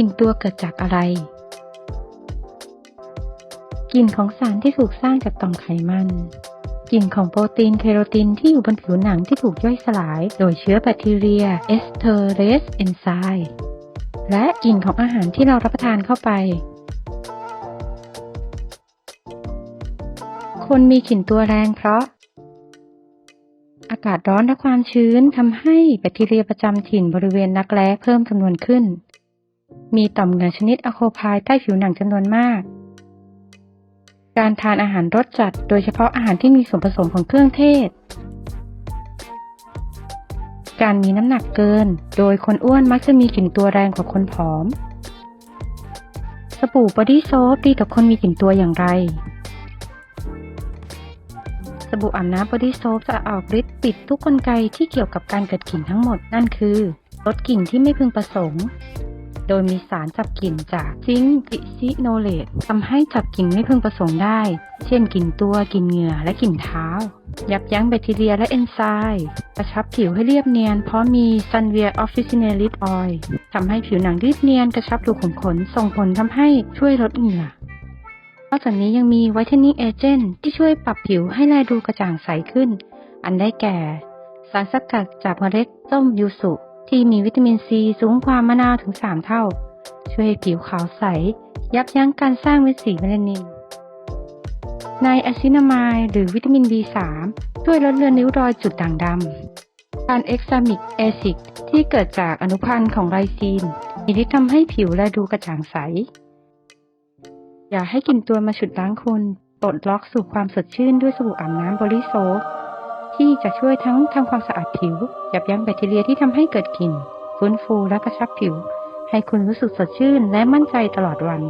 กลิ่นตัวเกิดจากอะไร กลิ่นของสารที่ถูกสร้างจากต่อมไขมัน กลิ่นของโปรตีนเคโรตินที่อยู่บนผิวหนังที่ถูกย่อยสลาย โดยเชื้อแบคทีเรียเอสเทอเรสเอนไซม์และกลิ่นของอาหารที่เรารับประทานเข้าไป คนมีกลิ่นตัวแรงเพราะ อากาศร้อนและความชื้นทำให้แบคทีเรียประจำถิ่นบริเวณรักแร้เพิ่มจำนวนขึ้น มีต่อมเหงื่อชนิดอะโคพายใต้ผิวหนังจำนวนมาก การทานอาหารรสจัด โดยเฉพาะอาหารที่มีส่วนผสมของเครื่องเทศ การมีน้ำหนักเกิน โดยคนอ้วนมักจะมีกลิ่นตัวแรงกว่าคนผอม สบู่บอดี้โซฟดีต่อคนมีกลิ่นตัวอย่างไร สบู่อาบน้ำบอดี้โซฟจะออกฤทธิ์ปิดทุกกลไกที่เกี่ยวกับการเกิดกลิ่นทั้งหมดนั่นคือลดกลิ่นที่ไม่พึงประสงค์ โดยมีสารจับกลิ่นจากซิงค์กลิซิโนเลตทำให้จับกลิ่นไม่พึงประสงค์ได้ เช่นกลิ่นตัวกลิ่นเหงื่อและกลิ่นเท้า ยับยั้งแบคทีเรียและเอนไซม์กระชับผิวให้เรียบเนียน เพราะมีซันเวียออฟฟิซิเนลิสออยล์ทำให้ผิวหนังรีบเนียนกระชับรูขุมขนส่งผลทำให้ช่วยลดเหงื่อนอกจากนี้ยังมีไวท์เทนนิ่งเอเจนต์ที่ช่วยปรับผิวให้แลดูกระจ่างใสขึ้น อันได้แก่ สารสกัดจากเมล็ดต้มยูสุ ที่มีวิตามินซีสูงกว่ามะนาวถึง 3 เท่า ช่วยให้ผิวขาวใส ยับยั้งการสร้างเม็ดสีเมลานิน ในอะซินามายหรือวิตามิน B3 ช่วยลดเลือนริ้วรอยจุดด่างดำการเอ็กซามิกแอซิดที่เกิดจากอนุพันธ์ของไรซีน มีฤทธิ์ทำให้ผิวและดูกระจ่างใส อย่าให้กลิ่นตัวมาฉุดล้างคุณปลดล็อกสู่ความสดชื่นด้วยสบู่อาบน้ำบริโซ ที่จะช่วยทั้งทำความสะอาดผิว ยับยั้งแบคทีเรียที่ทำให้เกิดกลิ่น ฟื้นฟูและกระชับผิว ให้คุณรู้สึกสดชื่นและมั่นใจตลอดวัน